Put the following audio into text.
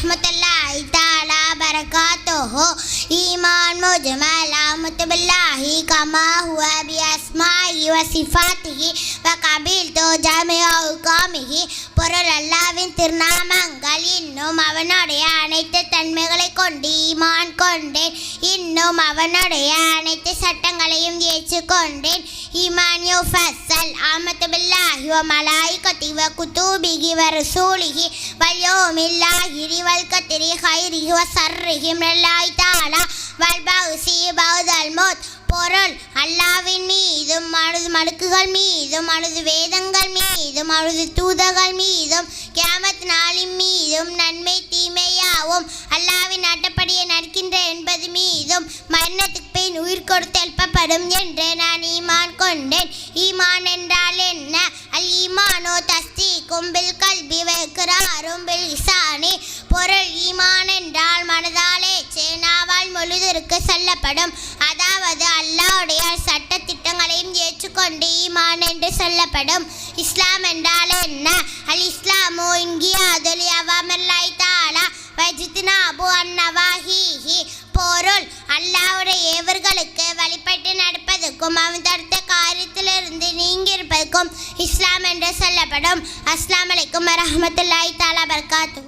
வரஹ்மத்துல்லாஹி தஆலா பரகாத்துஹு ஈமான் முஜ்மல் ஆமத்து பில்லாஹி கமா ஹுவ பி அஸ்மாஇ வ சிஃபாத்திஹி வ கபில்து ஜமிஅ காமிஹி பொருள் அல்லாவின் திருநாமங்கள் இன்னும் அவனுடைய அனைத்து தன்மைகளை கொண்டு ஈமான் கொண்டேன் இன்னும் அவனுடைய அனைத்து சட்டங்களையும் ஏற்றுக்கொண்டேன் ஈமான் யூ ஃபசல் பில்லாஹி வ وكتبه ورسوله واليوم الآخر والقدر خيره யௌமில் من الله تعالى والبعث بعد الموت பொருள் அல்லாவின் மீதும் மனது மடுக்குகள் மீதும் மனது வேதங்கள் மீதும் அவனது தூதர்கள் மீதும் கேமத் நாளின் மீதும் நன்மை தீமையாவும் அல்லாவின் அட்டப்படியை நடக்கின்ற என்பது மீதும் மரணத்துக்கு பின் உயிர் கொடுத்து எழுப்பப்படும் என்று நான் ஈமான் கொண்டேன் ஈமான் என்றால் என்ன அல் ஈமானோ தஸ்தி கும்பில் கல்வி வைக்கிறாரும் பில் இசானி. பொருள் ஈமான் என்றால் மனதாலே சேனாவால் முழுதற்கு சொல்லப்படும். அதாவது அல்லாவுடைய சட்ட திட்டங்களையும் ஏற்றுக்கொண்டு ஈமான் என்று சொல்லப்படும். இஸ்லாம் என்றால் என்ன? அல் இஸ்லாமோ இங்கியாதுல் அவாமல்லாய் தாலா வஜித்னாபு அந்நவாஹிஹி பொருள் அல்லாவுடைய ஏவர்களுக்கு வழிபட்டு நடப்பதற்கும் அவன் இஸ்லாம் என்று சொல்லப்படும். அஸ்லாம் அலைக்கும் வரமத்துல்லாய் தாலா பர்காத்து